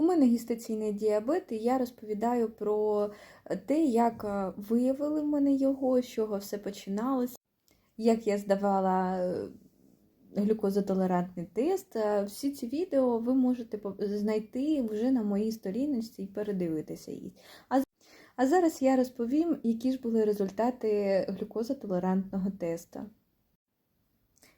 У мене гістаційний діабет, і я розповідаю про те, як е, виявили в мене його, з чого все починалося, як я здавала е, глюкозотолерантний тест. Е, Всі ці відео ви можете знайти вже на моїй сторіночці і передивитися їх. А зараз я розповім, які ж були результати глюкозотолерантного тесту.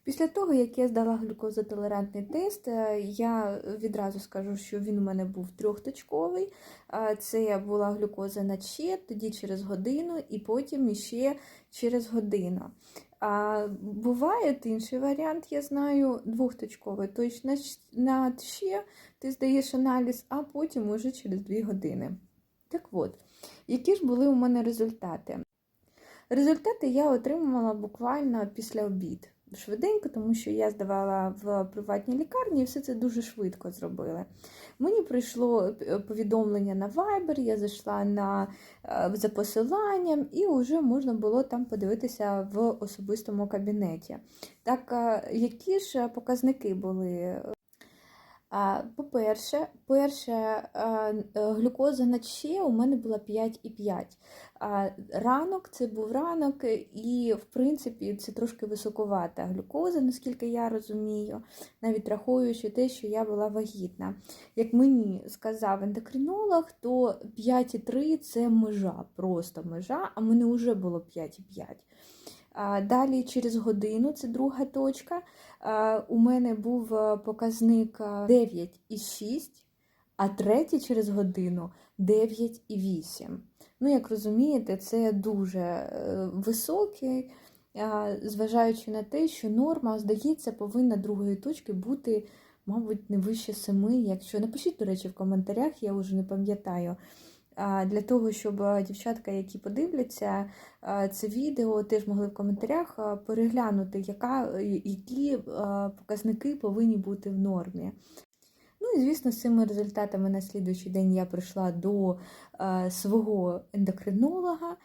Після того, як я здала глюкозотолерантний тест, е, я відразу скажу, що він у мене був трьохточковий. Е, Це була глюкоза на ще, тоді через годину, і потім іще через годину. А буває інший варіант, я знаю, двохточковий. Тобто на, ще ти здаєш аналіз, а потім уже через 2 години. Так от, які ж були у мене результати? Результати я отримала буквально після обід. Швиденько, тому що я здавала в приватній лікарні і все це дуже швидко зробили. Мені прийшло е, повідомлення на Viber, я зайшла на, е, за посиланням, і вже можна було там подивитися в особистому кабінеті. Так, е, які ж показники були? По-перше, перше, е, е, глюкоза на ще у мене була 5,5. Ранок це був ранок, і, в принципі, це трошки високовата глюкоза, наскільки я розумію, навіть рахуючи те, що я була вагітна. Як мені сказав ендокринолог, то 5,3 це межа, просто межа, а мене вже було 5,5. Далі через годину, це друга точка. У мене був е, показник е, 9,6, а третій через годину 9,8. Ну, як розумієте, це дуже е, високий, зважаючи на те, що норма, здається, повинна другої точки бути, мабуть, не вище 7. Якщо напишіть, до речі, в коментарях, я вже не пам'ятаю. Для того, щоб е, дівчатка, які подивляться е, це відео, теж могли в коментарях е, переглянути, яка, які показники повинні бути в нормі. Ну і звісно, з цими результатами на слідуючий день я прийшла до свого ендокринолога,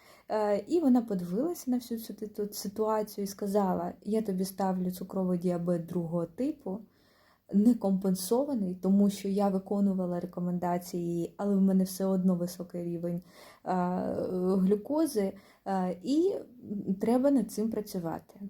і вона подивилася на всю цю ситуацію і сказала: я тобі ставлю цукровий діабет другого типу, не компенсований, тому що я виконувала рекомендації, але в мене все одно високий рівень е, глюкози, е, і треба над цим працювати.